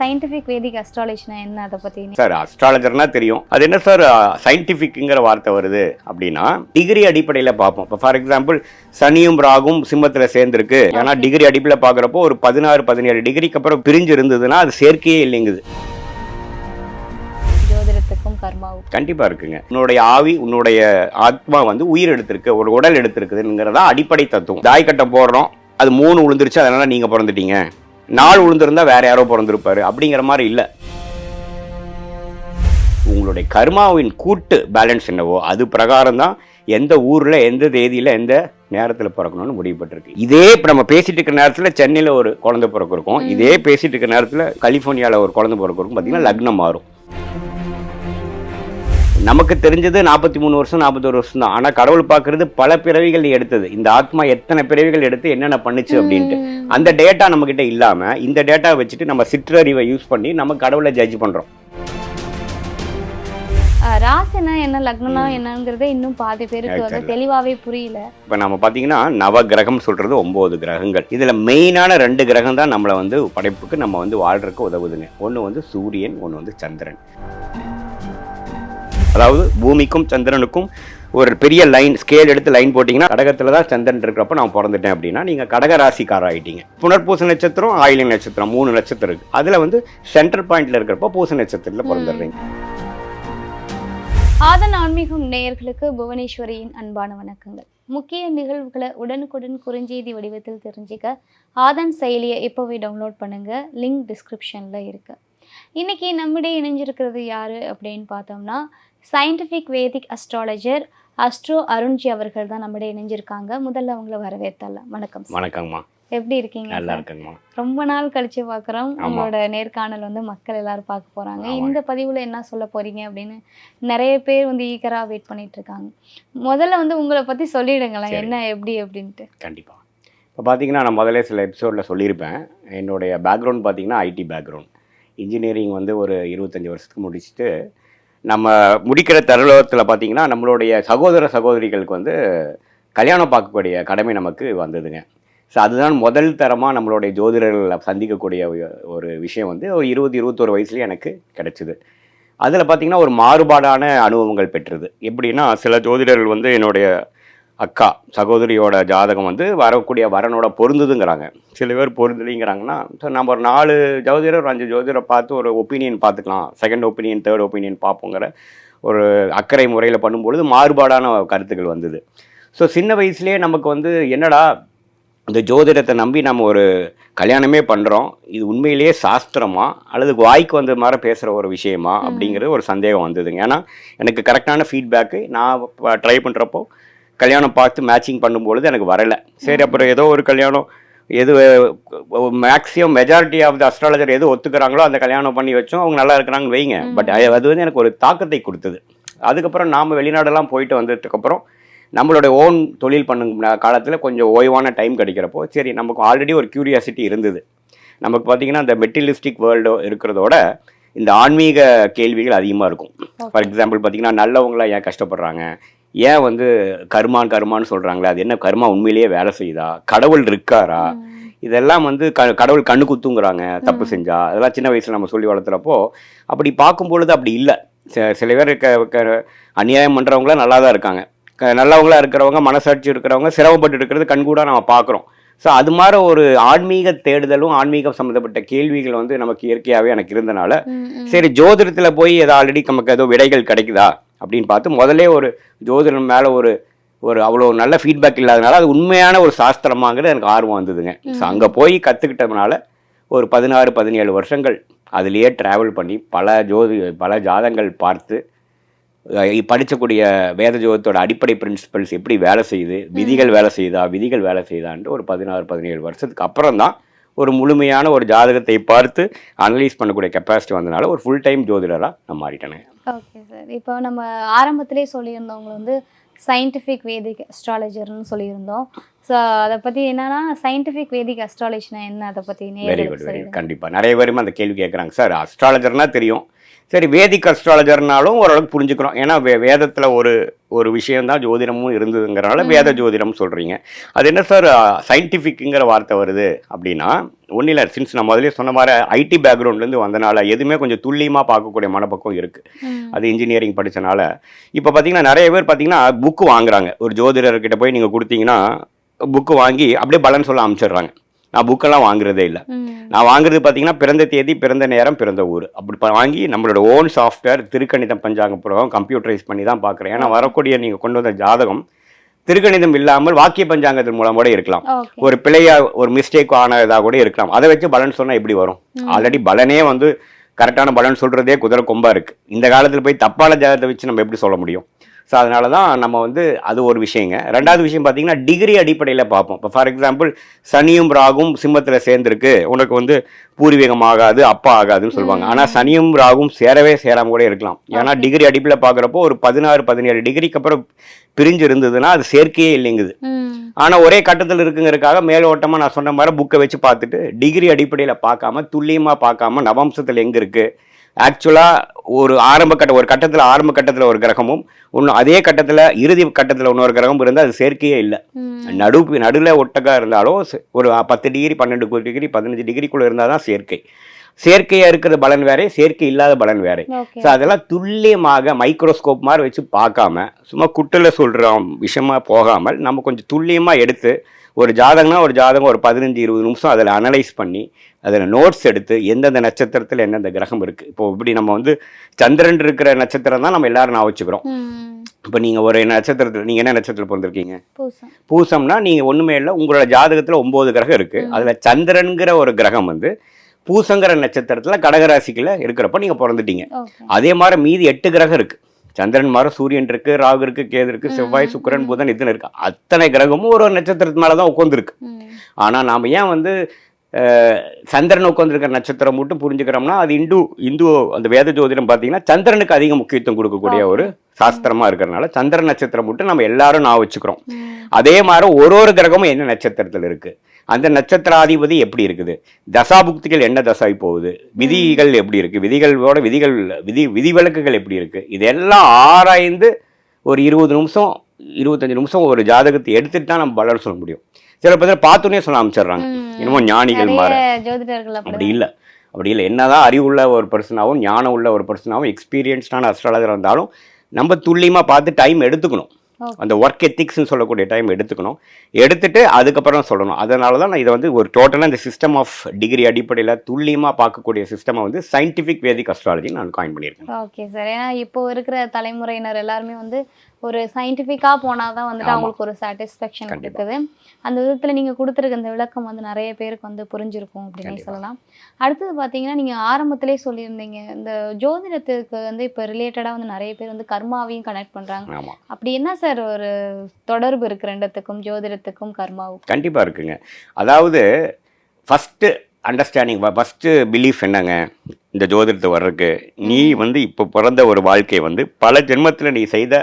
Scientific வேதிக் அஸ்ட்ராலஜினா என்ன? அதை பத்தி சார் அஸ்ட்ராலஜர்னா தெரியும். அது என்ன சார் சயின்டிஃபிக்ங்கிற வார்த்தை வருது அப்படின்னா டிகிரி அடிப்படையில் பார்ப்போம். இப்போ ஃபார் எக்ஸாம்பிள் சனியும் ராகும் சிம்மத்தில் சேர்ந்துருக்கு. ஏன்னா டிகிரி அடிப்படையில் பார்க்குறப்போ ஒரு பதினாறு பதினேழு டிகிரிக்கு அப்புறம் பிரிஞ்சு இருந்ததுன்னா அது சேர்க்கையே இல்லைங்குது. ஜோதிடத்துக்கும் கர்மாவுக்கும். கண்டிப்பாக இருக்குங்க. உன்னுடைய ஆவி உன்னுடைய ஆத்மா வந்து உயிர் எடுத்திருக்கு ஒரு உடல் எடுத்திருக்குதுங்கிறதா அடிப்படை தத்துவம். தாய் கட்டை போடுறோம் அது மூணு விழுந்துருச்சு அதனால நீங்கள் பிறந்துட்டீங்க. நாலு விழுந்திருந்தா வேற யாரோ பிறந்திருப்பாரு. அப்படிங்கிற மாதிரி இல்லை. உங்களுடைய கர்மாவின் கூட்டு பேலன்ஸ் என்னவோ அது பிரகாரம் தான் எந்த ஊரில் எந்த தேதியில் எந்த நேரத்தில் பிறக்கணும்னு முடிவுபட்டிருக்கு இதே இப்போ நம்ம பேசிட்டு இருக்கிற நேரத்தில் சென்னையில் ஒரு குழந்தை பிறக்கும் இதே பேசிட்டு இருக்கிற நேரத்தில் கலிஃபோர்னியாவில் ஒரு குழந்தை பிறக்கும் பார்த்தீங்கன்னா லக்னம் மாறும். நமக்கு தெரிஞ்சது நாற்பத்தி மூணு வருஷம் நாற்பத்தொரு வருஷம் தான். ஆனால் கடவுள் பார்க்கறது பல பிறவிகள் எடுத்தது. இந்த ஆத்மா எத்தனை பிறவிகள் எடுத்து என்னென்ன பண்ணுச்சு அப்படின்ட்டு. அந்த டேட்டா நம்ம கிட்ட இல்லாம இந்த டேட்டா வச்சுட்டு நம்ம சிற்றறிவை யூஸ் பண்ணி நம்ம கடவுளை ஜட்ஜ் பண்றோம். அஹ் ராசினா என்ன லக்னம்னா என்னங்கிறதே இன்னும் பாதி பேருக்கு வந்து. தெளிவாவே புரியல. இப்போ நம்ம பார்த்தீங்கன்னா நவ கிரகம் சொல்றது ஒன்பது கிரகங்கள். இதுல மெயினான ரெண்டு கிரகம் தான் நம்மளை வந்து படைப்புக்கு நம்ம வந்து வாழ்றதுக்கு உதவுதுங்க. ஒன்று வந்து சூரியன் ஒன்று வந்து சந்திரன். அதாவது பூமிக்கும் சந்திரனுக்கும் ஒரு பெரிய லைன் ஸ்கேல் எடுத்து லைன் போட்டிங்கன்னா கடகத்தில் தான் சந்திரன் இருக்கிறப்ப நான் பிறந்துட்டேன் அப்படின்னா நீங்கள் கடக ராசிக்கார ஆயிட்டீங்க. புனர்பூச நட்சத்திரம் ஆயிலிய நட்சத்திரம் மூணு நட்சத்திரம் இருக்கு. அதில் வந்து சென்ட்ரல் பாயிண்ட்ல இருக்கிறப்ப பூச நட்சத்திரத்தில் பிறந்துடுறீங்க. ஆதன் ஆன்மீகம் நேயர்களுக்கு புவனேஸ்வரியின் அன்பான வணக்கங்கள். முக்கிய நிகழ்வுகளை உடனுக்குடன் குறுஞ்செய்தி வடிவத்தில் தெரிஞ்சுக்க ஆதன் செயலியை இப்போவே டவுன்லோட் பண்ணுங்க. லிங்க் டிஸ்கிரிப்ஷன்ல இருக்கு. இன்னைக்கு நம்மிடையே இணைஞ்சிருக்கிறது யாரு அப்படின்னு பார்த்தோம்னா scientific vedic astrologer astro Arunji அவர்கள் தான் நம்மிடையே இணைஞ்சிருக்காங்க. முதல்ல அவங்கள வரவேற்றலாம் வணக்கம் sir. வணக்கங்கம்மா எப்படி இருக்கீங்க நல்லா? இருக்குங்கம்மா ரொம்ப நாள் கழிச்சு பார்க்குறோம். உங்களோட நேர்காணல் வந்து மக்கள் எல்லாரும் பார்க்க போறாங்க. ஆமாங்க. இந்த பதிவுல என்ன சொல்ல போறீங்க அப்படின்னு நிறைய பேர் வந்து ஈகரா வெயிட் பண்ணிட்டு இருக்காங்க. முதல்ல வந்து உங்களை பத்தி சொல்லிடுங்களேன். என்ன எப்படி அப்படின்ட்டு. கண்டிப்பாக இப்போ பார்த்தீங்கன்னா நான் முதல்ல சில எபிசோடில் சொல்லியிருப்பேன். என்னுடைய பேக்ரவுண்ட் பார்த்தீங்கன்னா ஐடி பேக்ரவுண்ட் இன்ஜினியரிங் வந்து ஒரு இருபத்தஞ்சி வருஷத்துக்கு முடிச்சுட்டு நம்ம முடிக்கிற தருணத்தில் பார்த்திங்கன்னா நம்மளுடைய சகோதர சகோதரிகளுக்கு வந்து கல்யாணம் பார்க்கக்கூடிய கடமை நமக்கு வந்ததுங்க. ஸோ அதுதான் முதல் தரமாக நம்மளுடைய ஜோதிடர்களை சந்திக்கக்கூடிய ஒரு- விஷயம் வந்து ஒரு இருபது இருபத்தோரு வயசுலேயே எனக்கு கிடைச்சிது. அதில் பார்த்திங்கன்னா ஒரு மாறுபாடான அனுபவங்கள் பெற்றது. எப்படின்னா சில ஜோதிடர்கள் வந்து என்னுடைய அக்கா சகோதரியோட ஜாதகம் வந்து வரக்கூடிய வரனோட பொருந்துதுங்கிறாங்க. சில பேர் பொருந்தலைங்கிறாங்கன்னா ஸோ நம்ம ஒரு நாலு ஜோதிடர் ஒரு அஞ்சு ஜோதிடரை பார்த்து ஒரு ஒப்பீனியன் பார்த்துக்கலாம். செகண்ட் ஒப்பீனியன் தேர்ட் ஒப்பீனியன் பார்ப்போங்கிற ஒரு அக்கறை முறையில் பண்ணும்பொழுது மாறுபாடான கருத்துக்கள் வந்தது. ஸோ சின்ன வயசுலேயே நமக்கு வந்து என்னடா இந்த ஜோதிடத்தை நம்பி நம்ம ஒரு கல்யாணமே பண்ணுறோம் இது உண்மையிலேயே சாஸ்திரமா? அல்லது வாய்க்கு வந்த மாதிரி பேசுகிற ஒரு விஷயமா? அப்படிங்கிறது ஒரு சந்தேகம் வந்ததுங்க. ஏன்னா எனக்கு கரெக்டான ஃபீட்பேக்கு நான் ட்ரை பண்ணுறப்போ கல்யாணம் பார்த்து மேட்சிங் பண்ணும்பொழுது எனக்கு வரலை. சரி அப்புறம் ஏதோ ஒரு கல்யாணம் எது maximum majority of the astrologer எது ஒத்துக்கிறாங்களோ அந்த கல்யாணம் பண்ணி வச்சோம் அவங்க நல்லா இருக்கிறாங்கன்னு வைங்க. பட் அது வந்து எனக்கு ஒரு தாக்கத்தை கொடுத்தது. அதுக்கப்புறம் நாம் வெளிநாடெல்லாம் போயிட்டு வந்ததுக்கப்புறம் நம்மளோட ஓன் தொழில் பண்ணும் காலத்தில் கொஞ்சம் ஓய்வான டைம் கிடைக்கிறப்போ சரி நமக்கு ஆல்ரெடி ஒரு கியூரியாசிட்டி இருந்தது. நமக்கு பார்த்தீங்கன்னா இந்த மெட்டீரியலிஸ்டிக் வேர்ல்டு இருக்கிறதோட இந்த ஆன்மீக கேள்விகள் அதிகமாக இருக்கும். ஃபார் எக்ஸாம்பிள் பார்த்தீங்கன்னா நல்லவங்களாம் ஏன் கஷ்டப்படுறாங்க? ஏன் வந்து கர்மான் கர்மான்னு சொல்கிறாங்களே அது என்ன கர்மா உண்மையிலேயே வேலை செய்யுதா? கடவுள் இருக்காரா? இதெல்லாம் வந்து க கடவுள் கண்ணு குத்துங்கிறாங்க தப்பு செஞ்சா. அதெல்லாம் சின்ன வயசில் நம்ம சொல்லி வளர்த்துறப்போ அப்படி பார்க்கும் பொழுது அப்படி இல்லை. சில பேர் அநியாயம் பண்ணுறவங்களாம் நல்லா தான் இருக்காங்க. க நல்லவங்களா இருக்கிறவங்க மனசாட்சி இருக்கிறவங்க சிரமப்பட்டு இருக்கிறது கண்கூடா நம்ம பார்க்குறோம். ஸோ அது மாதிரி ஒரு ஆன்மீக தேடுதலும் ஆன்மீகம் சம்மந்தப்பட்ட கேள்விகள் வந்து நமக்கு இயற்கையாகவே எனக்கு இருந்தனால. சரி ஜோதிடத்தில் போய் ஏதோ ஆல்ரெடி நமக்கு ஏதோ விடைகள் கிடைக்குதா? அப்படின்னு பார்த்து முதல்ல ஒரு ஜோதிடம் மேலே ஒரு ஒரு அவ்வளோ நல்ல ஃபீட்பேக் இல்லாதனால அது உண்மையான ஒரு சாஸ்திரமாங்கிறது எனக்கு ஆர்வம் வந்ததுங்க. ஸோ அங்கே போய் கற்றுக்கிட்டதுனால ஒரு பதினாறு பதினேழு வருஷங்கள் அதுலேயே ட்ராவல் பண்ணி பல ஜோதி பல ஜாதங்கள் பார்த்து படிச்சக்கூடிய வேத ஜோதத்தோட அடிப்படை பிரின்சிபல்ஸ் எப்படி வேலை செய்யுது விதிகள் வேலை செய்யுதா விதிகள் வேலை செய்யுதான்ட்டு ஒரு பதினாறு பதினேழு வருஷத்துக்கு அப்புறம் தான் ஒரு முழுமையான ஒரு ஜாதகத்தை பார்த்து அனலைஸ் பண்ணக்கூடிய கெப்பாசிட்டி வந்தனால ஒரு ஃபுல் டைம் ஜோதிடராக நான் மாறிட்டேனே ஓகே சார் இப்போ நம்ம ஆரம்பத்திலே சொல்லியிருந்தவங்க வந்து சயின்டிஃபிக் வேதிக் அஸ்ட்ராலஜர்னு சொல்லியிருந்தோம். ஸோ அதை பற்றி என்னன்னா சயின்டிஃபிக் வேதிக் அஸ்ட்ராலஜினா என்ன? அதை பற்றி வெரி குட் வெரி கண்டிப்பாக நிறைய பேருமே அந்த கேள்வி கேட்குறாங்க சார் அஸ்ட்ராலஜர்னா தெரியும். சரி வேதிக் அஸ்ட்ராலஜர்னாலும் ஓரளவுக்கு புரிஞ்சுக்கிறோம். ஏன்னா வே வேதத்தில் ஒரு ஒரு விஷயம் தான் ஜோதிடமும் இருந்ததுங்கிறனால வேத ஜோதிடம் சொல்கிறீங்க அது என்ன சார் சயின்டிஃபிக்குங்கிற வார்த்தை வருது அப்படின்னா ஒன்றும் இல்லை சின்ஸ் நான் முதலே சொன்ன மாதிரி ஐடி பேக்ரவுண்ட்லேருந்து வந்தனால எதுவுமே கொஞ்சம் துல்லியமாக பார்க்கக்கூடிய மனப்பக்கம் இருக்குது. அது இன்ஜினியரிங் படிச்சனால. இப்போ பார்த்தீங்கன்னா நிறைய பேர் பார்த்தீங்கன்னா புக்கு வாங்குறாங்க. ஒரு ஜோதிடர்கிட்ட போய் நீங்கள் கொடுத்தீங்கன்னா புக்கு வாங்கி அப்படியே பலன் சொல்ல அனுப்பிச்சிடுறாங்க நான் புக்கெல்லாம் வாங்குறதே இல்லை. நான் வாங்குறது பார்த்தீங்கன்னா பிறந்த தேதி பிறந்த நேரம் பிறந்த ஊர். அப்படி வாங்கி நம்மளோட ஓன் சாஃப்ட்வேர் திருக்கணிதம் பஞ்சாங்க புறம் கம்ப்யூட்டரைஸ் பண்ணி தான் பார்க்குறேன் ஏன்னா வரக்கூடிய நீங்கள் கொண்டு வந்த ஜாதகம் திருக்கணிதம் இல்லாமல் வாக்கிய பஞ்சாங்கத்தின் மூலம் கூட இருக்கலாம் ஒரு பிழையா ஒரு மிஸ்டேக் ஆனதாக கூட இருக்கலாம். அதை வச்சு பலன் சொன்னா எப்படி வரும்? ஆல்ரெடி பலனே வந்து கரெக்டான பலன் சொல்றதே குதிரை கொம்பா இருக்கு. இந்த காலத்துல போய் தப்பான ஜாதகத்தை வச்சு நம்ம எப்படி சொல்ல முடியும்? ஸோ அதனால தான் நம்ம வந்து அது ஒரு விஷயங்க. ரெண்டாவது விஷயம் பார்த்தீங்கன்னா டிகிரி அடிப்படையில் பார்ப்போம். இப்போ ஃபார் எக்ஸாம்பிள் சனியும் ராகும் சிம்மத்தில் சேர்ந்துருக்கு. உனக்கு வந்து பூர்வீகம் ஆகாது அப்பா ஆகாதுன்னு சொல்லுவாங்க ஆனால் சனியும் ராகும் சேரவே சேராம கூட இருக்கலாம். ஏன்னா டிகிரி அடிப்பில் பார்க்குறப்போ ஒரு பதினாறு பதினேழு டிகிரிக்கு அப்புறம் பிரிஞ்சு இருந்ததுன்னா அது சேர்க்கையே இல்லைங்குது. ஆனால் ஒரே கட்டத்தில் இருக்குங்கிறதுக்காக மேலோட்டமாக நான் சொன்ன மாதிரி புக்கை வச்சு பார்த்துட்டு டிகிரி அடிப்படையில் பார்க்காம துல்லியமாக பார்க்காம நவம்சத்தில் எங்கே இருக்குது ஆக்சுவலாக ஒரு ஆரம்ப கட்ட ஒரு கட்டத்தில் ஆரம்ப கட்டத்தில் ஒரு கிரகமும் இன்னும் அதே கட்டத்தில் இறுதி கட்டத்தில் இன்னொரு கிரகம் இருந்தால் அது சேர்க்கையே இல்லை. நடு நடுவில் ஒட்டக்கா இருந்தாலும் ஒரு பத்து டிகிரி பன்னெண்டு டிகிரி பதினஞ்சு டிகிரிக்குள்ளே இருந்தால் தான் சேர்க்கை. சேர்க்கையாக இருக்கிற பலன் வேறே சேர்க்கை இல்லாத பலன் வேறே. ஸோ அதெல்லாம் துல்லியமாக மைக்ரோஸ்கோப் மாதிரி வச்சு பார்க்காம சும்மா குட்டில் சொல்கிற விஷயமா போகாமல் நம்ம கொஞ்சம் துல்லியமாக எடுத்து ஒரு ஜாதகம்னா ஒரு ஜாதகம் ஒரு பதினஞ்சு இருபது நிமிஷம் அதில் அனலைஸ் பண்ணி அதில் நோட்ஸ் எடுத்து எந்தெந்த நட்சத்திரத்தில் எந்தெந்த கிரகம் இருக்குது இப்போ இப்படி நம்ம வந்து சந்திரன் இருக்கிற நட்சத்திரம் தான் நம்ம எல்லாரும் நான் வச்சுக்கிறோம். இப்போ நீங்கள் ஒரு நட்சத்திரத்தில் நீங்கள் என்ன நட்சத்திரத்தில் பிறந்திருக்கீங்க? பூசம். பூசம்னா நீங்கள் ஒன்றுமே இல்லை உங்களோட ஜாதகத்தில் ஒம்பது கிரகம் இருக்குது அதில் சந்திரன்கிற ஒரு கிரகம் வந்து பூசங்கிற நட்சத்திரத்தில் கடகராசிக்குள்ள இருக்கிறப்ப நீங்கள் பிறந்துட்டீங்க. அதே மாதிரி மீதி எட்டு கிரகம் இருக்கு. சந்திரன் மாதிரி சூரியன் இருக்கு ராகு இருக்கு கேது இருக்கு செவ்வாய் சுக்கிரன் புதன் இதுன்னு இருக்கு. அத்தனை கிரகமும் ஒரு நட்சத்திரத்து மேல தான் உட்காந்துருக்கு. ஆனா நாம ஏன் வந்து சந்திரன் உட்காந்துருக்கிற நட்சத்திரம் மட்டும் புரிஞ்சுக்கிறோம்னா அது இந்து இந்து அந்த வேத ஜோதிடம் பார்த்தீங்கன்னா சந்திரனுக்கு அதிக முக்கியத்துவம் கொடுக்கக்கூடிய ஒரு சாஸ்திரமா இருக்கிறதுனால சந்திரன் நட்சத்திரம் மட்டும் நம்ம எல்லாரும் நான் வச்சுக்கிறோம். அதே மாதிரி ஒரு ஒரு கிரகமும் என்ன நட்சத்திரத்தில் இருக்கு? அந்த நட்சத்திராதிபதி எப்படி இருக்குது? தசாபுக்திகள் என்ன தசை போகுது? விதிகள் எப்படி இருக்கு? விதிகளோட விதிகள் விதி விதிவிலக்குகள் எப்படி இருக்கு? இதெல்லாம் ஆராய்ந்து ஒரு இருபது நிமிஷம் இருபத்தஞ்சு நிமிஷம் ஒரு ஜாதகத்தை எடுத்துட்டு தான் நம்ம பலன் சொல்ல முடியும். சில பேர் பார்த்தோன்னே சொல்ல ஆரம்பிச்சிடுறாங்க. ம். என்னமோ ஞானிகள் மாற அப்படி இல்லை. அப்படி இல்லை. என்னதான் அறிவுள்ள ஒரு பர்சனாகவும் ஞானம் உள்ள ஒரு பர்சனாகவும் எக்ஸ்பீரியன்ஸ்டான அஸ்ட்ராலஜர் இருந்தாலும் நம்ம துல்லியமாக பார்த்து டைம் எடுத்துக்கணும். அந்த ஒர்க் எத்திக்ஸ்னு சொல்லக்கூடிய டைம் எடுத்துக்கணும். எடுத்துட்டு அதுக்கப்புறம் சொல்லணும். அதனால தான் நான் இதை வந்து ஒரு டோட்டலாக இந்த சிஸ்டம் ஆஃப் டிகிரி அடிப்படையில் துல்லியமாக பார்க்கக்கூடிய சிஸ்டமை வந்து சயின்டிஃபிக் வேதிக் அஸ்ட்ராலஜி நான் காயின் பண்ணியிருக்கேன். ஓகே சார் ஏன்னா இப்போ இருக்கிற தலைமுறையினர் எல்லாருமே வந்து ஒரு சயின்டிஃபிக்காக போனால் தான் வந்துட்டு. அவங்களுக்கு ஒரு சாட்டிஸ்ஃபேக்ஷன். இருக்குது அந்த விதத்தில் நீங்கள் கொடுத்துருக்க இந்த விளக்கம் வந்து நிறைய பேருக்கு வந்து புரிஞ்சிருக்கும் அப்படின்னே. சொல்லலாம். அடுத்தது பார்த்தீங்கன்னா நீங்கள் ஆரம்பத்திலே சொல்லியிருந்தீங்க இந்த ஜோதிடத்துக்கு வந்து இப்போ ரிலேட்டடாக வந்து நிறைய பேர் வந்து கர்மாவையும் கனெக்ட் பண்ணுறாங்க அப்படி என்ன சார் ஒரு தொடர்பு இருக்கு ரெண்டுத்துக்கும் ஜோதிடத்துக்கும் கர்மாவுக்கும். கண்டிப்பாக இருக்குங்க. அதாவது ஃபஸ்ட்டு அண்டர்ஸ்டாண்டிங் ஃபஸ்ட்டு பிலீஃப் என்னங்க? இந்த ஜோதிடத்தை வர்றதுக்கு. நீ வந்து இப்போ பிறந்த ஒரு வாழ்க்கை வந்து பல ஜென்மத்தில் நீ செய்த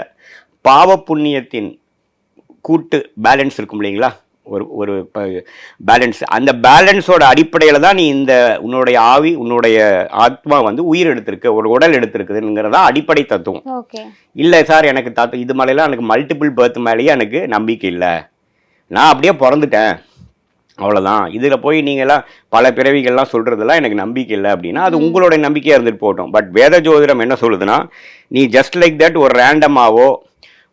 பாவ புண்ணியத்தின் கூட்டு பேலன்ஸ் இருக்கும் இல்லைங்களா? ஒரு ஒரு பேலன்ஸ் அந்த பேலன்ஸோட அடிப்படையில் தான் நீ இந்த உன்னுடைய ஆவி உன்னுடைய ஆத்மா வந்து உயிர் எடுத்திருக்கு ஒரு உடல் எடுத்திருக்குதுங்கிறதா அடிப்படை தத்துவம். இல்லை சார் எனக்கு தத்து இது மேலெல்லாம் எனக்கு மல்டிபிள் பர்த் மேலேயே எனக்கு நம்பிக்கை இல்லை. நான் அப்படியே பிறந்துட்டேன். அவ்வளோதான் இதில் போய் நீங்களாம் பல பிறவிகள்லாம் சொல்கிறதெல்லாம் எனக்கு நம்பிக்கை இல்லை அப்படின்னா அது உங்களுடைய நம்பிக்கையாக இருந்துட்டு போகட்டும். பட் வேத ஜோதிடம் என்ன சொல்லுதுன்னா நீ ஜஸ்ட் லைக் தட் ஒரு ரேண்டமாவோ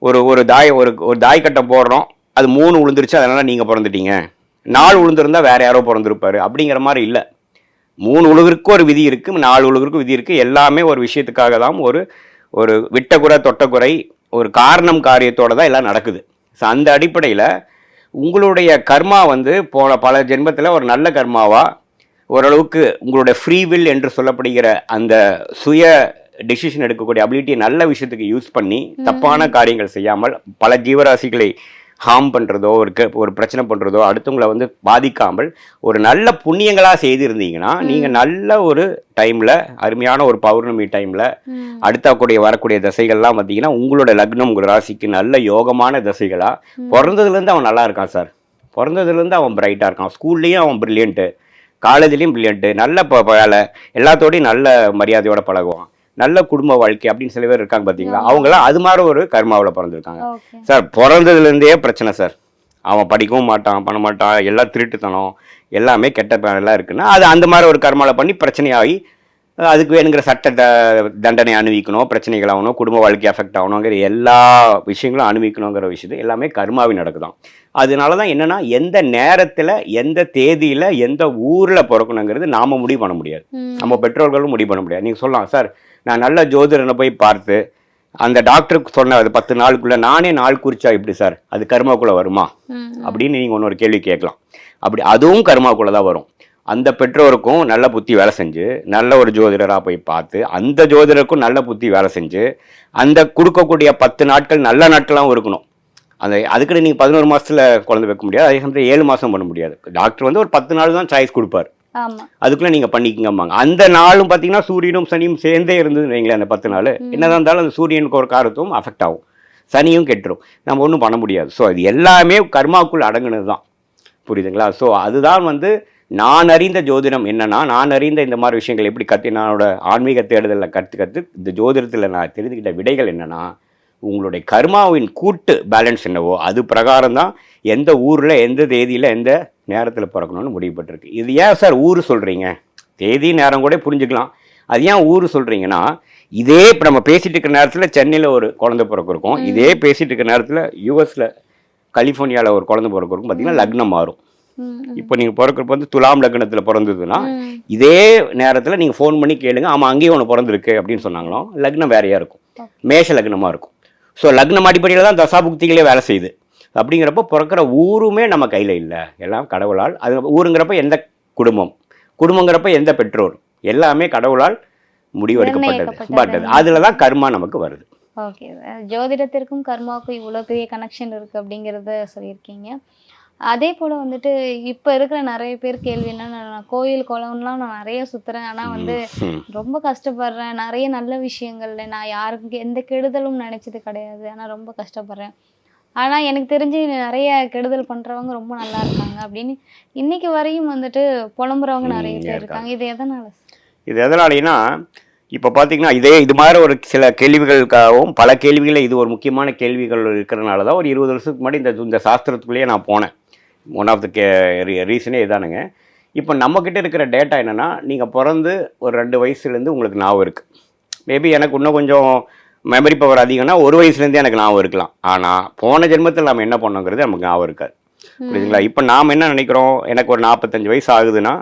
ஒரு ஒரு தாய் ஒரு ஒரு தாய் கட்டை போடுறோம். அது மூணு விழுந்துருச்சு அதனால் நீங்கள் பிறந்துட்டீங்க. நாலு விழுந்திருந்தா வேற யாரோ பிறந்திருப்பாரு. அப்படிங்கிற மாதிரி இல்லை. மூணு உலகிற்கும் ஒரு விதி இருக்குது நாலு உலகிற்கும் விதி இருக்குது எல்லாமே ஒரு விஷயத்துக்காக தான் ஒரு ஒரு விட்டகுறை தொட்டக்குறை ஒரு காரணம் காரியத்தோட தான் எல்லாம் நடக்குது. ஸோ அந்த அடிப்படையில் உங்களுடைய கர்மா வந்து போன பல ஜென்மத்தில் ஒரு நல்ல கர்மாவா ஓரளவுக்கு உங்களுடைய ஃப்ரீ வில் என்று சொல்லப்படுகிற அந்த சுய டெசிஷன் எடுக்கக்கூடிய அபிலிட்டியை நல்ல விஷயத்துக்கு யூஸ் பண்ணி தப்பான காரியங்கள் செய்யாமல் பல ஜீவராசிகளை ஹார்ம் பண்ணுறதோ ஒரு க- ஒரு பிரச்சனை பண்ணுறதோ அடுத்தவங்கள வந்து பாதிக்காமல் ஒரு நல்ல புண்ணியங்களாக செய்திருந்தீங்கன்னா நீங்கள் நல்ல ஒரு டைமில் அருமையான ஒரு பௌர்ணமி டைமில். அடுத்த கூடிய வரக்கூடிய தசைகள்லாம் பார்த்தீங்கன்னா உங்களோட லக்னம் உங்கள் ராசிக்கு நல்ல யோகமான தசைகளாக. பிறந்ததுலேருந்து அவன் நல்லா இருக்கான் சார் பிறந்ததுலேருந்து அவன் பிரைட்டாக இருக்கான் ஸ்கூல்லேயும் அவன் ப்ரில்லியண்ட்டு காலேஜ்லேயும் ப்ரில்லியண்ட்டு நல்ல ப- வேலை எல்லாத்தோடையும் நல்ல மரியாதையோட பழகுவான் நல்ல குடும்ப வாழ்க்கை அப்படின்னு சில பேர் இருக்காங்க பார்த்தீங்களா. அவங்களாம் அது மாதிரி ஒரு கர்மாவில் பிறந்திருக்காங்க. சார் பிறந்ததுலேருந்தே பிரச்சனை சார். அவன் படிக்கவும் மாட்டான் பண்ண மாட்டான் எல்லாம் திருட்டுத்தனம் எல்லாமே கெட்ட பேரெல்லாம் இருக்குன்னா அது அந்த மாதிரி ஒரு கர்மாவில் பண்ணி பிரச்சனையாகி அதுக்கு வேணுங்கிற சட்ட த- தண்டனை அனுபவிக்கணும் பிரச்சனைகள் ஆகணும் குடும்ப வாழ்க்கை அஃபெக்ட் ஆகணுங்கிற எல்லா விஷயங்களும் அனுபவிக்கணுங்கிற விஷயத்து எல்லாமே கர்மாவி நடக்குதாம் அதனால தான் என்னன்னா எந்த நேரத்தில் எந்த தேதியில் எந்த ஊரில் பிறக்கணுங்கிறது நாம முடிவு பண்ண முடியாது. நம்ம பெற்றோர்களும் முடிவு பண்ண முடியாது. நீங்கள் சொல்லலாம் சார் நான் நல்ல ஜோதிடனை போய் பார்த்து அந்த டாக்டருக்கு சொன்ன அது பத்து நாளுக்குள்ள நானே நாள் குறிச்சா எப்படி சார்? அது கர்மாக்குள்ள வருமா. அப்படின்னு நீங்கள் இன்னொரு கேள்வி கேட்கலாம். அப்படி அதுவும் கர்மாக்குள்ள தான் வரும். அந்த பெற்றோருக்கும் நல்ல புத்தி வேலை செஞ்சு நல்ல ஒரு ஜோதிடராக போய் பார்த்து அந்த ஜோதிடருக்கும் நல்ல புத்தி வேலை செஞ்சு அந்த கொடுக்கக்கூடிய பத்து நாட்கள் நல்ல நாட்களாகவும் இருக்கணும். அந்த அதுக்குன்னு நீங்கள் பதினோரு மாசத்துல குழந்தை வைக்க முடியாது அதே சமயத்தில் ஏழு மாதம் பண்ண முடியாது. டாக்டர் வந்து ஒரு பத்து நாள் தான் சாய்ஸ் கொடுப்பார். அதுக்குள்ள நீங்க பண்ணிக்கங்கம்பாங்க. அந்த நாளும் பார்த்தீங்கன்னா சூரியனும் சனியும் சேர்ந்தே இருந்ததுன்னு வைங்களேன் அந்த பத்து நாள். என்னதான் இருந்தாலும் அந்த சூரியனுக்கு ஒரு காரத்துவம் அஃபெக்ட் ஆகும். சனியும் கெட்டுரும். நம்ம ஒன்றும் பண்ண முடியாது. ஸோ அது எல்லாமே கர்மாக்குள் அடங்குனது தான் புரியுதுங்களா? ஸோ அதுதான் வந்து நான் அறிந்த ஜோதிடம் என்னன்னா நான் அறிந்த இந்த மாதிரி விஷயங்கள் எப்படி கற்று என்னோட ஆன்மீக தேடுதலில் கற்று கற்று இந்த ஜோதிடத்தில் நான் தெரிஞ்சுக்கிட்ட விடைகள் என்னன்னா உங்களுடைய கர்மாவின் கூட்டு பேலன்ஸ் என்னவோ அது பிரகாரம் தான் எந்த ஊரில் எந்த தேதியில் எந்த நேரத்தில் பிறக்கணும்னு முடிவுபட்டிருக்கு இது ஏன் சார் ஊர் சொல்கிறீங்க தேதி நேரம் கூட புரிஞ்சுக்கலாம். அது ஏன் ஊர் சொல்கிறீங்கன்னா இதே இப்போ நம்ம பேசிட்டு இருக்கிற நேரத்தில் சென்னையில் ஒரு குழந்தை பிறக்க இருக்கும். இதே பேசிட்டு இருக்கிற நேரத்தில் யூஎஸில் கலிஃபோர்னியாவில் ஒரு குழந்தை பிறக்க இருக்கும். பார்த்தீங்கன்னா லக்னம் மாறும். இப்போ நீங்கள் பிறக்கிறப்ப வந்து துலாம் லக்னத்தில் பிறந்ததுன்னா. இதே நேரத்தில் நீங்கள் ஃபோன் பண்ணி கேளுங்க. ஆமாம் அங்கேயும் ஒன்று பிறந்திருக்கு அப்படின்னு சொன்னாங்களோ லக்னம் வேறையாக இருக்கும். மேஷ லக்னமாக இருக்கும். ஸோ லக்னம் அடிப்படையில் தான் தசாபுக்திகளே வேலை செய்யுது. அப்படிங்கிறப்ப பிறக்கிற ஊருமே நம்ம கையில் இல்லை. எல்லாம் கடவுளால். அது ஊருங்கிறப்ப எந்த குடும்பம்? குடும்பங்கிறப்ப எந்த பெற்றோர்? எல்லாமே கடவுளால் முடிவெடுக்கப்பட்டது. பட்டது அதில் தான் கர்மா நமக்கு வருது. ஓகே. ஜோதிடத்திற்கும் கர்மாவுக்கும் இவ்வளோ பெரிய கனெக்ஷன் இருக்கு அப்படிங்கிறத சொல்லியிருக்கீங்க. அதே போல் வந்துட்டு இப்போ இருக்கிற நிறைய பேர் கேள்வி என்னன்னா நான் கோயில் குளம்லாம் நான் நிறைய சுற்றுறேன் ஆனால் வந்து. ரொம்ப கஷ்டப்படுறேன். நிறைய நல்ல விஷயங்கள்ல நான் யாருக்கு எந்த கெடுதலும் நினைச்சது கிடையாது. ஆனால் ரொம்ப கஷ்டப்படுறேன். ஆனால் எனக்கு தெரிஞ்சு நிறைய கெடுதல் பண்ணுறவங்க ரொம்ப நல்லா இருக்காங்க அப்படின்னு இன்னைக்கு வரையும் வந்துட்டு புலம்புறவங்க நிறைய பேர் இருக்காங்க. இது எதனால? இது எதனாலேன்னா இப்போ பார்த்தீங்கன்னா இதே இது மாதிரி ஒரு சில கேள்விகளுக்காகவும் பல கேள்விகளில் இது ஒரு முக்கியமான கேள்விகள் இருக்கிறனால தான் ஒரு இருபது வருஷத்துக்கு முன்னாடி இந்த இந்த சாஸ்திரத்துக்குள்ளேயே நான் போனேன். ஒன் ஆஃப் த கே ரீசனே இதானுங்க. இப்போ நம்மக்கிட்ட இருக்கிற டேட்டா என்னென்னா நீங்கள் பிறந்து ஒரு ரெண்டு வயசுலேருந்து உங்களுக்கு ஞாபகம் இருக்குது மேபி எனக்கு இன்னும் கொஞ்சம் மெமரி பவர் அதிகம்னா ஒரு வயசுலேருந்தே எனக்கு ஞாபகம் இருக்கலாம். ஆனால் போன ஜென்மத்தில் நம்ம என்ன பண்ணோங்கிறது நமக்கு ஞாபகம் இருக்காது. புரியுதுங்களா? இப்போ நாம் என்ன நினைக்கிறோம்? எனக்கு ஒரு நாற்பத்தஞ்சு வயசு ஆகுதுன்னா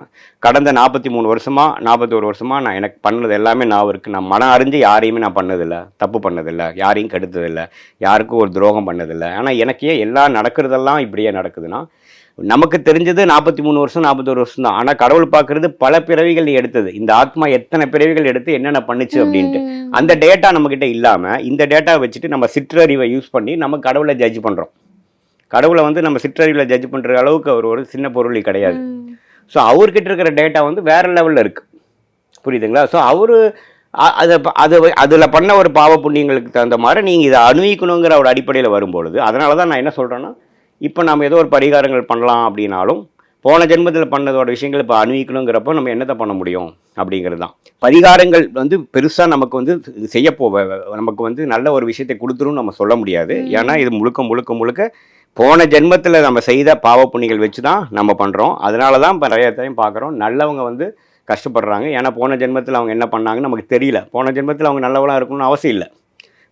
கடந்த நாற்பத்தி மூணு வருஷமா நாற்பத்தோரு வருஷமா நான் எனக்கு பண்ணது எல்லாமே ஞாபகம் இருக்குது நான் மனம் அறிஞ்சு யாரையுமே நான் பண்ணதில்ல. தப்பு பண்ணதில்லை. யாரையும் கெடுத்ததில்லை. யாருக்கும் ஒரு துரோகம் பண்ணதில்லை. ஆனால் எனக்கு ஏன் எல்லாம் நடக்கிறதெல்லாம் இப்படியே நடக்குதுன்னா நமக்கு தெரிஞ்சது நாற்பத்தி மூணு வருஷம் நாற்பத்தோரு வருஷம் தான். ஆனால் கடவுள் பார்க்கறது பல பிறவிகள் எடுத்தது. இந்த ஆத்மா எத்தனை பிறவிகள் எடுத்து என்னென்ன பண்ணுச்சு அப்படின்ட்டு. அந்த டேட்டா நம்மக்கிட்ட இல்லாமல் இந்த டேட்டா வச்சுட்டு நம்ம சிற்றறிவை யூஸ் பண்ணி நம்ம கடவுளை ஜட்ஜ் பண்ணுறோம் கடவுளை வந்து நம்ம சிற்றறிவில் ஜட்ஜ் பண்ணுற அளவுக்கு அவர் ஒரு சின்ன பொருள் கிடையாது. ஸோ அவர்கிட்ட இருக்கிற டேட்டா வந்து வேற லெவலில் இருக்கு. புரியுதுங்களா? ஸோ அவர் அதை அது அதில் பண்ண ஒரு பாவ புண்ணியங்களுக்கு தகுந்த மாதிரி நீங்கள் இதை அணுவிக்கணுங்கிற ஒரு அடிப்படையில் வரும்பொழுது அதனால தான் நான் என்ன சொல்கிறேன்னா இப்போ நம்ம ஏதோ ஒரு பரிகாரங்கள் பண்ணலாம் அப்படின்னாலும் போன ஜென்மத்தில் பண்ணதோட விஷயங்கள் இப்போ அணுவிக்கணுங்கிறப்போ நம்ம என்னத்தை பண்ண முடியும் அப்படிங்கிறது தான் பரிகாரங்கள் வந்து பெருசாக நமக்கு வந்து செய்ய போவ நமக்கு வந்து நல்ல ஒரு விஷயத்தை கொடுத்துரும் நம்ம சொல்ல முடியாது. ஏன்னா இது முழுக்க முழுக்க முழுக்க போன ஜென்மத்தில் நம்ம செய்த பாவ புண்ணியங்கள் வச்சு தான் நம்ம பண்ணுறோம் அதனால தான் இப்போ நிறைய டைம் பார்க்குறோம் நல்லவங்க வந்து கஷ்டப்படுறாங்க. ஏன்னா போன ஜென்மத்தில் அவங்க என்ன பண்ணாங்கன்னு நமக்கு தெரியல. போன ஜென்மத்தில் அவங்க நல்லவளாக இருக்கணும்னு அவசியம் இல்லை.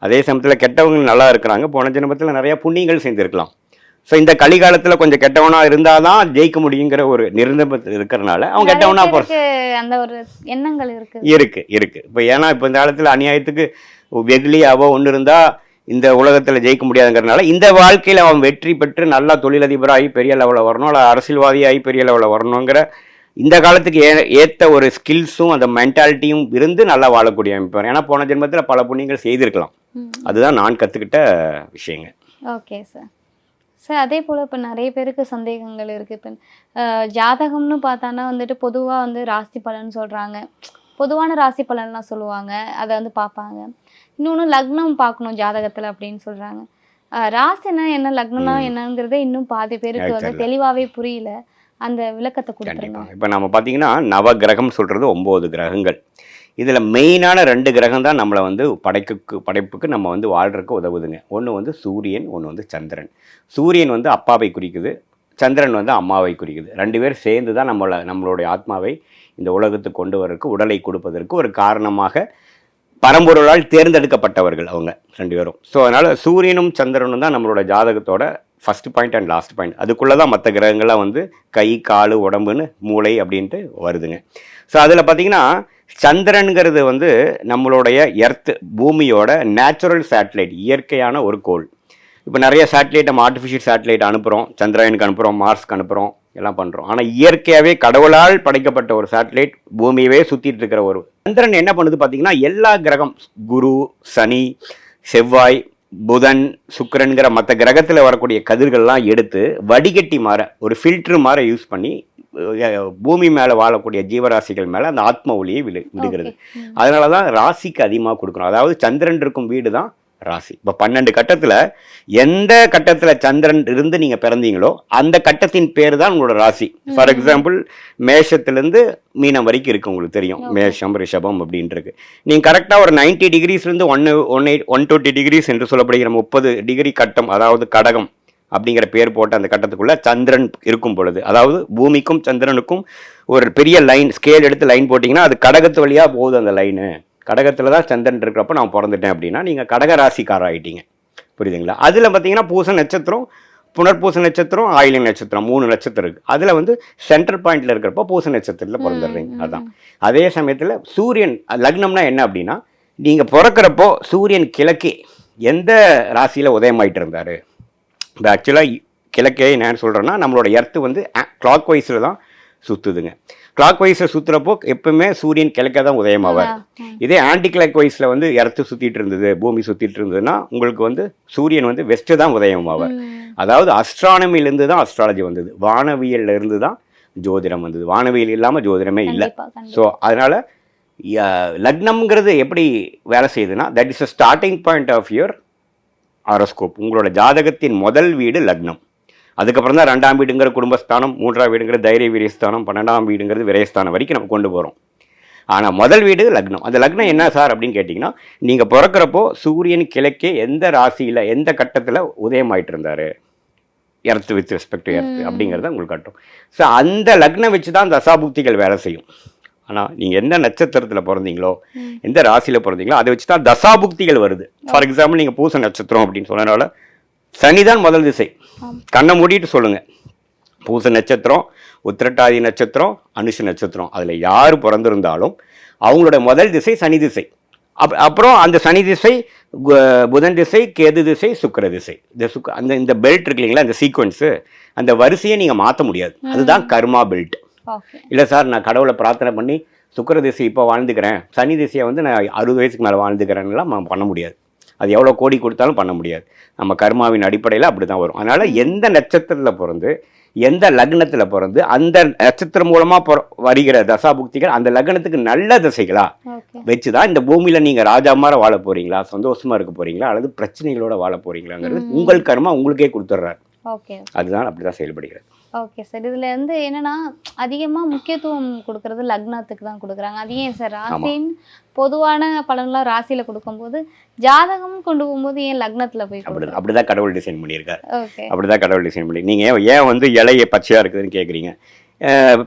அதே சமயத்தில் கெட்டவங்க நல்லா இருக்கிறாங்க. போன ஜென்மத்தில் நிறைய புண்ணியங்கள் செஞ்சுருக்கலாம் ஸோ இந்த கலிகாலத்தில் கொஞ்சம் கெட்டவனாக இருந்தால் தான் ஜெயிக்க முடியுங்கிற ஒரு நிர்ணயம் இருக்கிறனால அவன் கெட்டவனா நிறைய போகிற பேருக்கு அந்த ஒரு எண்ணங்கள் இருக்கு இருக்கு இருக்கு. இப்போ ஏன்னா இப்போ இந்த காலத்தில் அநியாயத்துக்கு வெகுளியாவோ ஒன்று இருந்தால் இந்த உலகத்தில் ஜெயிக்க முடியாதுங்கிறனால இந்த வாழ்க்கையில் அவன் வெற்றி பெற்று நல்லா தொழிலதிபராகி பெரிய லெவலில் வரணும் இல்லை அரசியல்வாதியாகி பெரிய லெவலில் வரணுங்கிற இந்த காலத்துக்கு ஏ ஏற்ற ஒரு ஸ்கில்ஸும் அந்த மென்டாலிட்டியும் இருந்து நல்லா வாழக்கூடிய அமைப்பார் ஏன்னா போன ஜென்மத்தில் பல புண்ணியங்கள் செய்திருக்கலாம். அதுதான் நான் கற்றுக்கிட்ட விஷயங்க ஓகே சார் சார் அதே போல் இப்போ நிறைய பேருக்கு சந்தேகங்கள் இருக்குது இப்போ ஜாதகம்னு பார்த்தானா வந்துட்டு பொதுவாக வந்து ராசி பலன் சொல்கிறாங்க பொதுவான ராசி பலன்லாம் சொல்லுவாங்க. அதை வந்து பார்ப்பாங்க. இன்னொன்று லக்னம் பார்க்கணும் ஜாதகத்தில் அப்படின்னு சொல்கிறாங்க ராசினா என்ன லக்னம்னா. என்னங்கிறதே இன்னும் பாதி பேருக்கு வந்து. தெளிவாகவே புரியல. அந்த விளக்கத்தை கொடுத்துருங்க இப்போ நம்ம பார்த்தீங்கன்னா நவ கிரகம் சொல்கிறது ஒம்பது கிரகங்கள். இதில் மெயினான ரெண்டு கிரகம் தான் நம்மளை வந்து படைக்கு படைப்புக்கு நம்ம வந்து வாழ்கிறதுக்கு உதவுதுங்க. ஒன்று வந்து சூரியன் ஒன்று வந்து சந்திரன். சூரியன் வந்து அப்பாவை குறிக்குது சந்திரன் வந்து அம்மாவை குறிக்குது. ரெண்டு பேர் சேர்ந்து தான் நம்மளை நம்மளுடைய ஆத்மாவை இந்த உலகத்துக்கு கொண்டு வரதுக்கு உடலை கொடுப்பதற்கு ஒரு காரணமாக பரம்பொருளால் தேர்ந்தெடுக்கப்பட்டவர்கள் அவங்க ரெண்டு பேரும். ஸோ அதனால் சூரியனும் சந்திரனும் தான் நம்மளோட ஜாதகத்தோட first point and last point அதுக்குள்ளே தான் மற்ற கிரகங்கள்லாம் வந்து கை கால் உடம்புன்னு மூளை அப்படின்ட்டு வருதுங்க. ஸோ அதில் பார்த்தீங்கன்னா சந்திரனுங்கிறது வந்து நம்மளுடைய எர்த் பூமியோட நேச்சுரல் சேட்டலைட் இயற்கையான ஒரு கோள். இப்போ நிறைய சேட்டலைட் நம்ம ஆர்டிஃபிஷியல் சேட்டலைட் அனுப்புகிறோம் சந்திராயனுக்கு அனுப்புகிறோம் மார்ஸ்க்கு அனுப்புகிறோம் எல்லாம் பண்ணுறோம் ஆனால் இயற்கையாகவே கடவுளால் படைக்கப்பட்ட ஒரு சேட்டலைட் பூமியவே சுற்றிட்டு இருக்கிற ஒரு சந்திரன் என்ன பண்ணுது பார்த்தீங்கன்னா எல்லா கிரகம் குரு சனி செவ்வாய் புதன் சுக்கிரன்கிற மற்ற கிரகத்தில் வரக்கூடிய கதிர்கள்லாம் எடுத்து வடிகட்டி மாற ஒரு ஃபில்ட்ரு மாற யூஸ் பண்ணி பூமி மேலே வாழக்கூடிய ஜீவராசிகள் மேலே அந்த ஆத்ம ஒளியை விடு விடுகிறது. அதனால தான் ராசிக்கு அதிகமாக கொடுக்கணும். அதாவது சந்திரன் இருக்கும் வீடு தான் ராசி. இப்போ பன்னெண்டு கட்டத்தில் எந்த கட்டத்தில் சந்திரன் இருந்து நீங்கள் பிறந்தீங்களோ அந்த கட்டத்தின் பேர் தான் உங்களோட ராசி. ஃபார் எக்ஸாம்பிள் மேஷத்துலேருந்து மீனம் வரைக்கும் இருக்கு உங்களுக்கு தெரியும். மேஷம் ரிஷபம் இருக்கு நீங்கள் கரெக்டாக ஒரு நைன்டி டிகிரிஸ்லேருந்து ஒன்று one eight one twenty degrees என்று சொல்லப்படுகிற முப்பது டிகிரி கட்டம் அதாவது கடகம் அப்படிங்கிற பேர் போட்ட அந்த கட்டத்துக்குள்ள சந்திரன் இருக்கும் பொழுது அதாவது பூமிக்கும் சந்திரனுக்கும் ஒரு பெரிய லைன் ஸ்கேல் எடுத்து லைன் போட்டிங்கன்னா அது கடகத்து வழியாக போகுது அந்த லைனு கடகத்தில் தான் சந்திரன் இருக்கிறப்ப நான் பிறந்துட்டேன் அப்படின்னா நீங்கள் கடக ராசிக்கார ஆயிட்டீங்க புரியுதுங்களா? அதில் பார்த்தீங்கன்னா பூச நட்சத்திரம் புனர்பூச நட்சத்திரம் ஆயிலிங் நட்சத்திரம் மூணு நட்சத்திரம் இருக்குது அதில் வந்து சென்டர் பாயிண்ட்ல இருக்கிறப்ப பூச நட்சத்திரத்தில் பிறந்துடுறீங்க. ம், அதான். அதே சமயத்தில் சூரியன் லக்னம்னா என்ன அப்படின்னா நீங்கள் பிறக்கிறப்போ சூரியன் கிழக்கே எந்த ராசியில் உதயமாயிட்டு இருந்தார்? இப்போ ஆக்சுவலாக கிழக்கே என்னன்னு சொல்கிறேன்னா நம்மளோட எர்த்து வந்து கிளாக் வைஸில் தான் சுற்றுதுங்க கிளாக் வைஸில் சுற்றுறப்போ எப்பவுமே சூரியன் கிழக்கே தான் உதயமாவார். இதே ஆன்டி கிளாக் வைஸில் வந்து எர்த்து சுற்றிட்டு இருந்தது பூமி சுற்றிட்டு இருந்ததுன்னா உங்களுக்கு வந்து சூரியன் வந்து வெஸ்ட்டு தான் உதயமாவார். அதாவது அஸ்ட்ரானமிலேருந்து தான் அஸ்ட்ராலஜி வந்தது. வானவியல்ல இருந்து தான் ஜோதிடம் வந்தது. வானவியல் இல்லாமல் ஜோதிடமே இல்லை. ஸோ அதனால் லக்னம்ங்கிறது எப்படி வேலை செய்யுதுன்னா that is a starting point of your horoscope உங்களோட ஜாதகத்தின் முதல் வீடு லக்னம். அதுக்கப்புறம் தான் ரெண்டாம் வீடுங்கிற குடும்பஸ்தானம் மூன்றாம் வீடுங்கிற தைரிய வீரியஸ்தானம் பன்னெண்டாம் வீடுங்கிறது விரயஸ்தானம் வரைக்கும் நம்ம கொண்டு போகிறோம் ஆனால் முதல் வீடு லக்னம். அந்த லக்னம் என்ன சார் அப்படின்னு கேட்டிங்கன்னா நீங்கள் பிறக்கிறப்போ சூரியன் கிழக்கே எந்த ராசியில் எந்த கட்டத்தில் உதயமாயிட்டு இருந்தார் எர்த்து வித் ரெஸ்பெக்ட் எர்த்து. அப்படிங்கிறத உங்களுக்கு காட்டும். ஸோ அந்த லக்னம் வச்சு தான் தசாபுக்திகள் வேலை செய்யும். ஆனால் நீங்கள் எந்த நட்சத்திரத்தில் பிறந்தீங்களோ. எந்த ராசியில் பிறந்தீங்களோ அதை வச்சு தான் தசாபுக்திகள் வருது ஃபார் எக்ஸாம்பிள் நீங்கள் பூச நட்சத்திரம் அப்படின்னு சொன்னனால சனி தான் முதல் திசை. கண்ணை மூடிட்டு சொல்லுங்கள் பூச நட்சத்திரம் உத்திரட்டாதி நட்சத்திரம் அனுஷ நட்சத்திரம். அதில் யார் பிறந்திருந்தாலும் அவங்களோட முதல் திசை சனி திசை. அப் அப்புறம் அந்த சனி திசை புதன் திசை கேது திசை சுக்கிர திசை. இந்த சுக்க அந்த இந்த பெல்ட் இருக்கு இல்லைங்களா இந்த சீக்வன்ஸு அந்த வரிசையை நீங்கள் மாற்ற முடியாது. அதுதான் கர்மா பெல்ட் இல்லை சார் நான் கடவுளை பிரார்த்தனை பண்ணி சுக்கிர திசை இப்போ வாழ்ந்துக்கிறேன். சனி திசையை வந்து நான் அறுபது வயசுக்கு மேலே வாழ்ந்துக்கிறேன்லாம் பண்ண முடியாது. அது எவ்வளோ கோடி கொடுத்தாலும் பண்ண முடியாது. நம்ம கர்மாவின் அடிப்படையில் அப்படி தான் வரும். அதனால் எந்த நட்சத்திரத்தில் பிறந்து எந்த லக்னத்தில் பிறந்து அந்த நட்சத்திரம் மூலமாக பிற வருகிற தசாபுக்திகள் அந்த லக்னத்துக்கு நல்ல திசைகளா வச்சு தான் இந்த பூமியில் நீங்கள் ராஜா மாதிரி வாழ போகிறீங்களா சந்தோஷமாக இருக்க போகிறீங்களா அல்லது பிரச்சனைகளோட வாழ போகிறீங்களாங்கிறது. உங்கள் கர்மா உங்களுக்கே கொடுத்துட்றாரு அதுதான் அப்படி தான் செயல்படுகிறது. ஓகே சார் இதுல வந்து என்னன்னா அதிகமா முக்கியத்துவம் கொடுக்கறது லக்னத்துக்கு தான் கொடுக்குறாங்க. அது ஏன் சார் ராசின்னு பொதுவான பலன்லாம் ராசியில கொடுக்கும்போது ஜாதகம் கொண்டு போகும்போது ஏன் லக்னத்துல போய் அப்படி கொடுக்குறாங்க? அப்படி தான் கடவுள் டிசைன் பண்ணியிருக்காரு. ஓகே அப்படிதான் கடவுள் டிசைன் பண்ணி நீங்கள் ஏன் வந்து இலைய பச்சையாக இருக்குதுன்னு கேட்குறீங்க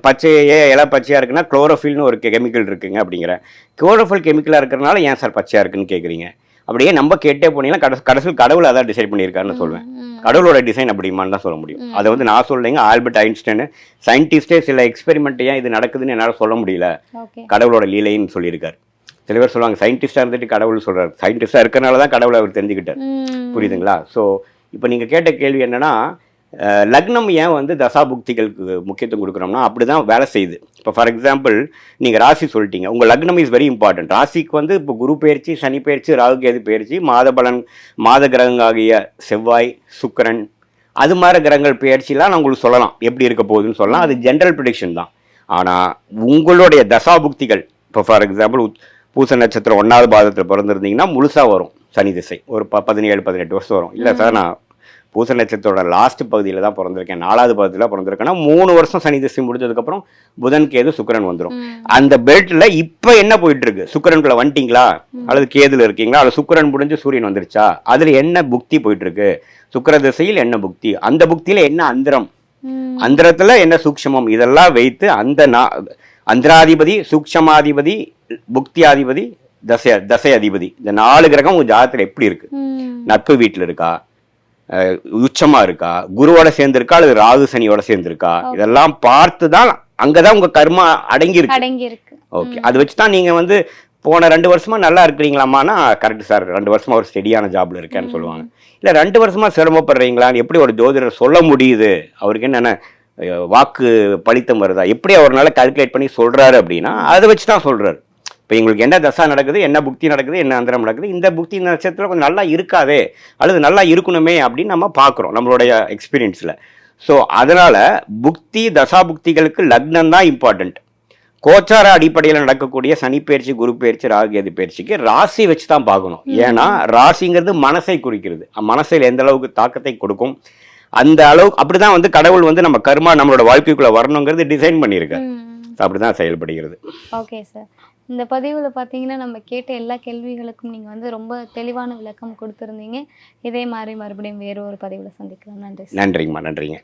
பச்சை ஏன் இலை பச்சையாக இருக்குன்னா குளோரோஃபில்னு ஒரு கெமிக்கல் இருக்குங்க அப்படிங்கிற. குளோரோஃபில் கெமிக்கலாக இருக்கிறனால ஏன் சார் பச்சையாக இருக்குன்னு கேட்குறீங்க அப்படியே நம்ம கேட்டே போனீங்கன்னா கடைசி கடைசியில் கடவுள் அதான் டிசைட் பண்ணியிருக்காருன்னு சொல்லுவேன் கடவுளோட டிசைன் அப்படிமான்னு தான் சொல்ல முடியும். அதை வந்து நான் சொல்லுங்க ஆல்பர்ட் ஐன்ஸ்டைனு. சயின்டிஸ்டே சில எக்ஸ்பெரிமெண்ட் ஏன் இது நடக்குதுன்னு என்னால் சொல்ல முடியல. கடவுளோட லீலைன்னு சொல்லியிருக்காரு. சில பேர் சொல்லுவாங்க சயின்டிஸ்டாக இருந்துட்டு கடவுள் சொல்றாரு. சயின்டிஸ்டாக இருக்கறனால தான் கடவுளை அவர் தெரிஞ்சுக்கிட்டார். புரியுதுங்களா? ஸோ இப்போ நீங்கள் கேட்ட கேள்வி என்னன்னா லக்னம் ஏன் வந்து தசாபுக்திகளுக்கு முக்கியத்துவம் கொடுக்குறோம்னா அப்படி தான் வேலை செய்யுது. இப்போ ஃபார் எக்ஸாம்பிள் நீங்கள் ராசி சொல்லிட்டீங்க. உங்கள் லக்னம் இஸ் வெரி இம்பார்ட்டன்ட் ராசிக்கு வந்து இப்போ குரு பயிற்சி சனி பயிற்சி ராகு கேது பயிற்சி மாத பலன் மாத கிரகங்களாகிய செவ்வாய் சுக்கிரன் அது மாதிரி கிரகங்கள் பெயர்ச்சிலாம் நான் உங்களுக்கு சொல்லலாம். எப்படி இருக்க போகுதுன்னு சொல்லலாம். அது ஜென்ரல் ப்ரிடிக்ஷன் தான். ஆனால் உங்களுடைய தசாபுக்திகள் இப்போ ஃபார் எக்ஸாம்பிள் பூச நட்சத்திரம் ஒன்றாவது பாதத்தில் பிறந்திருந்தீங்கன்னா முழுசாக வரும். சனி திசை. ஒரு ப பதினேழு பதினெட்டு வருஷம் வரும். இல்லை சார் நான் பூச நட்சத்திரோட லாஸ்ட் பகுதியில் தான் பிறந்திருக்கேன். நாலாவது பகுதியில் பிறந்திருக்கேன்னா மூணு வருஷம் சனி திசை முடிஞ்சதுக்கப்புறம் புதன் கேது சுக்கிரன் வந்துடும் அந்த பெல்ட்ல இப்ப என்ன போயிட்டு இருக்கு சுக்கிரனுக்குள்ள வந்துட்டீங்களா? அல்லது கேதுல இருக்கீங்களா? அல்லது சுக்கிரன் முடிஞ்சு சூரியன் வந்துருச்சா? அதுல என்ன புக்தி போயிட்டு இருக்கு சுக்கிர திசையில் என்ன புக்தி? அந்த புக்தியில என்ன அந்தரம். அந்தரத்துல என்ன சூக்ஷமம்? இதெல்லாம் வைத்து அந்த நா- அந்தராதிபதி சூக்ஷமாதிபதி புக்தியாதிபதி தசை தசை அதிபதி. இந்த நாலு கிரகம் உங்க ஜாதகத்துல எப்படி இருக்கு. நட்பு வீட்டில் இருக்கா? உச்சமா இருக்கா? குருவோட சேர்ந்திருக்கா? அல்லது ராகு சனியோட சேர்ந்திருக்கா? இதெல்லாம் பார்த்து தான் அங்கதான் உங்க கர்மா அடங்கி இருக்கு ஓகே. அது வச்சு தான் நீங்க வந்து போன ரெண்டு வருஷமா நல்லா இருக்கிறீங்களாமான்னா கரெக்ட் சார் ரெண்டு வருஷமா ஒரு ஸ்டெடியான ஜாப்ல இருக்கேன்னு சொல்லுவாங்க. இல்ல ரெண்டு வருஷமா சிரமப்படுறீங்களான்னு எப்படி ஒரு ஜோதிடர் சொல்ல முடியுது? அவருக்கு என்னென்ன வாக்கு பலித்தம் வருதா? எப்படி அவர்னால கால்குலேட் பண்ணி சொல்றாரு அப்படின்னா அதை வச்சு தான் சொல்றாரு. இப்போ எங்களுக்கு என்ன தசா நடக்குது என்ன புக்தி நடக்குது என்ன அந்தரம் நடக்குது இந்த புக்தி நட்சத்திரம் கொஞ்சம் நல்லா இருக்காதே அல்லது நல்லா இருக்கணுமே அப்படின்னு நம்ம பார்க்குறோம் நம்மளுடைய எக்ஸ்பீரியன்ஸில் ஸோ அதனால புக்தி தசா புக்திகளுக்கு லக்னம் தான் இம்பார்ட்டன்ட் கோச்சார அடிப்படையில் நடக்கக்கூடிய சனி பயிற்சி குரு பயிற்சி ராகியது பயிற்சிக்கு ராசி வச்சு தான் பார்க்கணும். ஏன்னா ராசிங்கிறது மனசை குறிக்கிறது. மனசில் எந்த அளவுக்கு தாக்கத்தை கொடுக்கும் அந்த அளவுக்கு அப்படிதான் வந்து கடவுள் வந்து நம்ம கர்மா நம்மளோட வாழ்க்கைக்குள்ள வரணுங்கிறது டிசைன் பண்ணியிருக்காரு. ம். அப்படிதான் செயல்படுகிறது. Okay sir. இந்த பதிவில் பார்த்தீங்கன்னா நம்ம கேட்ட எல்லா கேள்விகளுக்கும் நீங்கள் வந்து ரொம்ப தெளிவான விளக்கம் கொடுத்துருந்தீங்க. இதே மாதிரி மறுபடியும் வேறு ஒரு பதிவில் சந்திக்கலாம். நன்றி நன்றிங்கம்மா நன்றிங்க.